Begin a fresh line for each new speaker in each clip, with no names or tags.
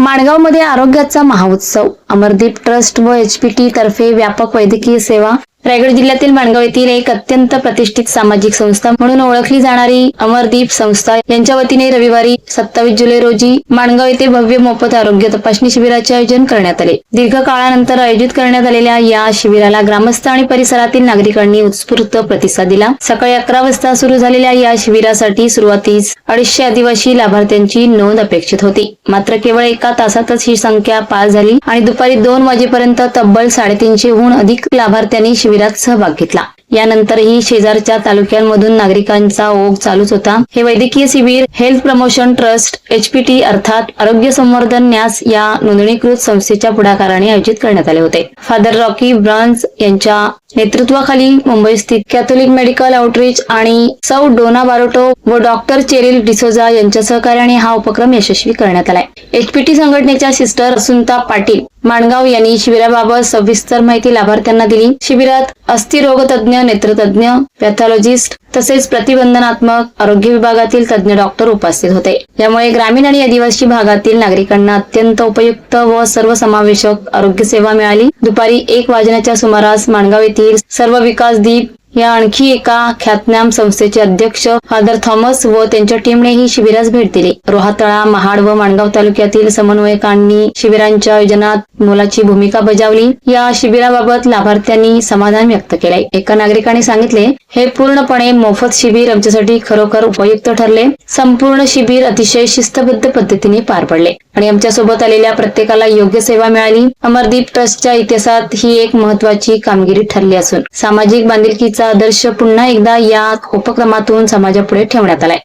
माणगावमध्ये आरोग्याचा महाउत्सव अमरदीप ट्रस्ट व एचपीटी तर्फे व्यापक वैद्यकीय सेवा रायगड जिल्ह्यातील माणगाव येथील एक अत्यंत प्रतिष्ठित सामाजिक संस्था म्हणून ओळखली जाणारी अमरदीप संस्था यांच्या वतीने रविवारी सत्तावीस जुलै रोजी माणगाव येथे भव्य मोफत आरोग्य तपासणी शिबिराचे आयोजन करण्यात आले. दीर्घ काळानंतर आयोजित करण्यात आलेल्या या शिबिराला ग्रामस्थ आणि परिसरातील नागरिकांनी उत्स्फूर्त प्रतिसाद दिला. सकाळी अकरा वाजता सुरू झालेल्या या शिबिरासाठी सुरुवातीस अडीचशे आदिवासी लाभार्थ्यांची नोंद अपेक्षित होती. मात्र केवळ एका तासातच ही संख्या पार झाली आणि दुपारी दोन वाजेपर्यंत तब्बल साडेतीनशेहून अधिक लाभार्थ्यांनी शिबिरात सहभाग घेतला. यानंतरही शेजारच्या तालुक्यांमधून नागरिकांचा ओघ चालूच होता. हे वैद्यकीय शिबिर हेल्थ प्रमोशन ट्रस्ट एचपीटी अर्थात आरोग्य संवर्धन न्यास या नोंदणीकृत संस्थेच्या पुढाकाराने आयोजित करण्यात आले होते. फादर रॉकी ब्रान्स यांच्या नेतृत्वाखाली मुंबई स्थित कॅथोलिक मेडिकल आउटरीच आणि सौ डोना बारोटो व डॉक्टर चेरिल डिसोजा यांच्या सहकार्याने हा उपक्रम यशस्वी करण्यात आलाय. एचपीटी संघटनेच्या सिस्टर असुंता पाटील माणगाव यांनी शिबिराबाबत सविस्तर माहिती लाभार्थ्यांना दिली. शिबिरात अस्थिरोगतज्ञ नेत्रतज्ञ पॅथॉलॉजिस्ट तसेच प्रतिबंधनात्मक आरोग्य विभागातील तज्ज्ञ डॉक्टर उपस्थित होते. यामुळे ग्रामीण आणि आदिवासी भागातील नागरिकांना अत्यंत उपयुक्त व सर्वसमावेशक आरोग्य सेवा मिळाली. दुपारी एक वाजण्याच्या सुमारास माणगाव येथील सर्व विकास दीप या आणखी एका ख्यातनाम संस्थेचे अध्यक्ष फादर थॉमस व त्यांच्या टीमने ही शिबिरास भेट दिली. रोहातळा महाड व माणगाव तालुक्यातील समन्वयकांनी शिबिरांच्या आयोजनात मोलाची भूमिका बजावली. या शिबिराबाबत लाभार्थ्यांनी समाधान व्यक्त केले. एका नागरिकाने सांगितले हे पूर्णपणे मोफत शिबिर आमच्यासाठी खरोखर उपयुक्त ठरले. संपूर्ण शिबिर अतिशय शिस्तबद्ध पद्धतीने पार पडले. आणि आमच्यासोबत आलेल्या प्रत्येकाला योग्य सेवा मिळाली. अमरदीप ट्रस्टच्या इतिहासात ही एक महत्वाची कामगिरी ठरली असून सामाजिक बांधिलकीचा आदर्श पुन्हा एकदा या उपक्रमातून समाजापुढे ठेवण्यात आलाय.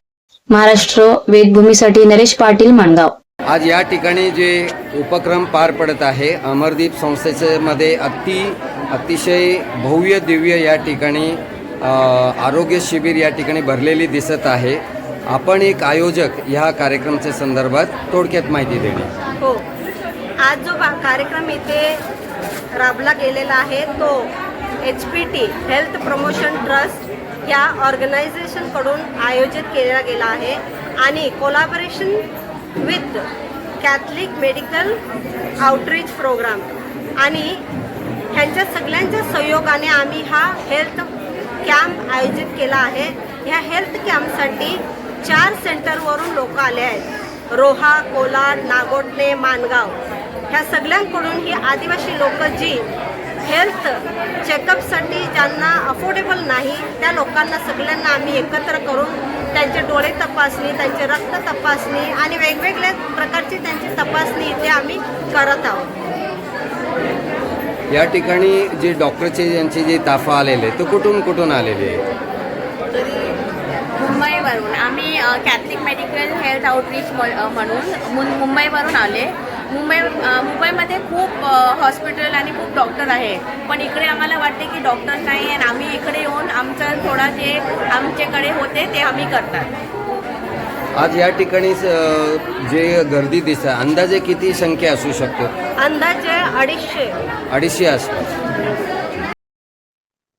महाराष्ट्र वेदभूमीसाठी नरेश पाटील माणगाव.
आज या ठिकाणी जे उपक्रम पार पडत आहे अमरदीप संस्थेचे मध्ये अति अतिशय भव्य दिव्य या ठिकाणी आरोग्य शिबिर या ठिकाणी भरलेली दिसत आहे. आपण एक आयोजक ह्या कार्यक्रमाच्या संदर्भात थोडक्यात माहिती देणे
हो. आज जो बा कार्यक्रम इथे राबला गेलेला आहे तो H P T health promotion trust या ऑर्गनायझेशनकडून आयोजित केला गेला आहे. आणि collaboration with Catholic medical outreach program आणि ह्यांच्या सगळ्यांच्या सहयोगाने आम्ही हा हेल्थ कॅम्प आयोजित केला आहे. ह्या हेल्थ कॅम्पसाठी चार सेंटरवरून लोक आले आहेत. रोहा कोलाड नागोटणे मानगाव. ह्या सगळ्यांकडून ही आदिवासी लोक जी हेल्थ चेकअपसाठी ज्यांना अफोर्डेबल नाही त्या लोकांना सगळ्यांना आम्ही एकत्र करून त्यांचे डोळे तपासणी त्यांचे रक्त तपासणी आणि वेगवेगळ्या प्रकारची त्यांची तपासणी इथे आम्ही करत आहोत.
या ठिकाणी जे डॉक्टरचे यांचे जे ताफा आलेले ते कुठून कुठून आलेले आहे
मुंबईवरून. आम्ही कॅथलिक मेडिकल हेल्थ आउटरीच म्हणून मुं- मुंबईवरून आले. मुंबई मुंबईमध्ये खूप हॉस्पिटल आणि खूप डॉक्टर आहे. पण इकडे आम्हाला वाटते की डॉक्टर नाही आणि आम्ही इकडे येऊन आमचं थोडा जे आमच्याकडे होते ते आम्ही करतात.
आज या ठिकाणी जे गर्दी दिसत अंदाजे किती संख्या असू शकतो?
अंदाजे अडीचशे.
अडीचशे आसपास.